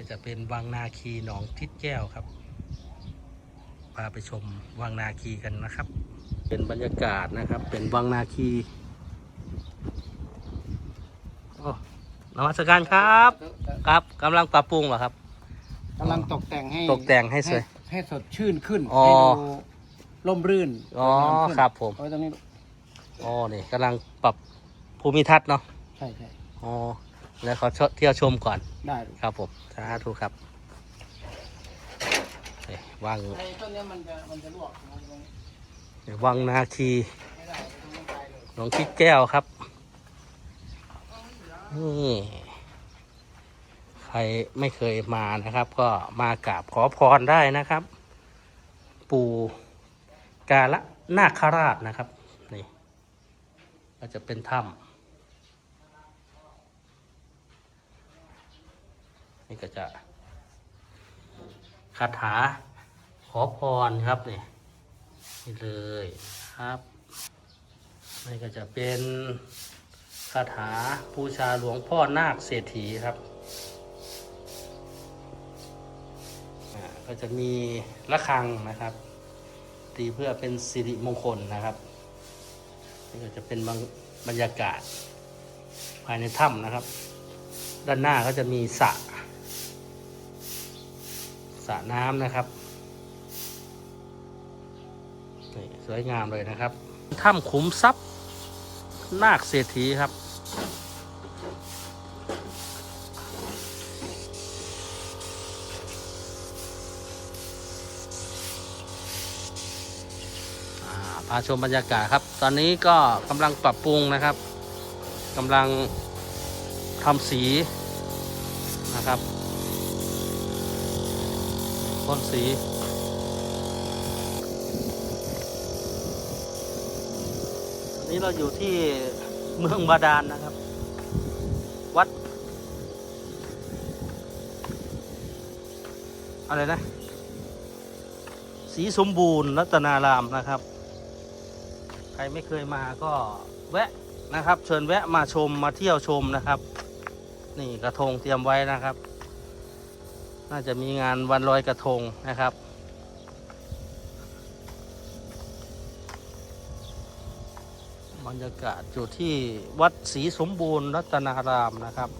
ก็จะเป็นวังนาคีหนองทิศแก้วครับ พาไปชมวังนาคีกันนะครับ เป็นบรรยากาศนะครับ เป็นวังนาคีโอ้นมัสการครับ ครับกำลังปรับปรุงเหรอครับกำลังตกแต่งให้ตกแต่งให้สวย ให้สดชื่นขึ้นอ๋อ ให้ดูร่มรื่นอ๋อสวยงามขึ้นครับผม เอาไว้ตรงนี้อ๋อนี่กำลังปรับภูมิทัศน์เนาะ ใช่ใช่อ๋อ แล้วขอเที่ยวชมก่อนได้ ครับผมสาธุครับนี่วังไอ้ต้นเนี้ยมันจะมันจะลวกมันจะวังนาคีไม่ได้มันต้องตายเลยหลวงพี่แก้วครับ นี่ใครไม่เคยมานะครับ ก็มากราบขอพรได้นะครับ ปู่กาละนาคราชนะครับ นี่ ก็จะเป็นถ้ำ ก็จะคาถาขอพรครับนี่นี่เลยครับนี่ก็จะเป็นคาถาบูชาหลวงพ่อนาคเศรษฐีครับอ่าก็จะมีระฆังนะครับ ตีเพื่อเป็นสิริมงคลนะครับนี่ก็จะเป็นบบรรยากาศภายในถ้ำนะครับ ด้านหน้าก็จะมีสระ สระน้ำนะครับนี่สวยงามเลยนะครับถ้ำขุมทรัพย์นาคเศรษฐีครับ พาชมบรรยากาศครับ ตอนนี้ก็กำลังปรับปรุงนะครับกำลังทำสีนะครับ พ่นสีอันนี้เราอยู่ที่เมืองบาดาลนนะครับ วัด อะไรนะ สีสมบูรณ์รัตนารามนะครับ ใครไม่เคยมาก็แวะนะครับ เชิญแวะมาชมมาเที่ยวชมนะครับ นี่กระทงเตรียมไว้นะครับ น่าจะมีงานวันลอยกระทงนะครับ บรรยากาศอยู่ที่วัดศรีสมบูรณ์รัตนารามนะครับ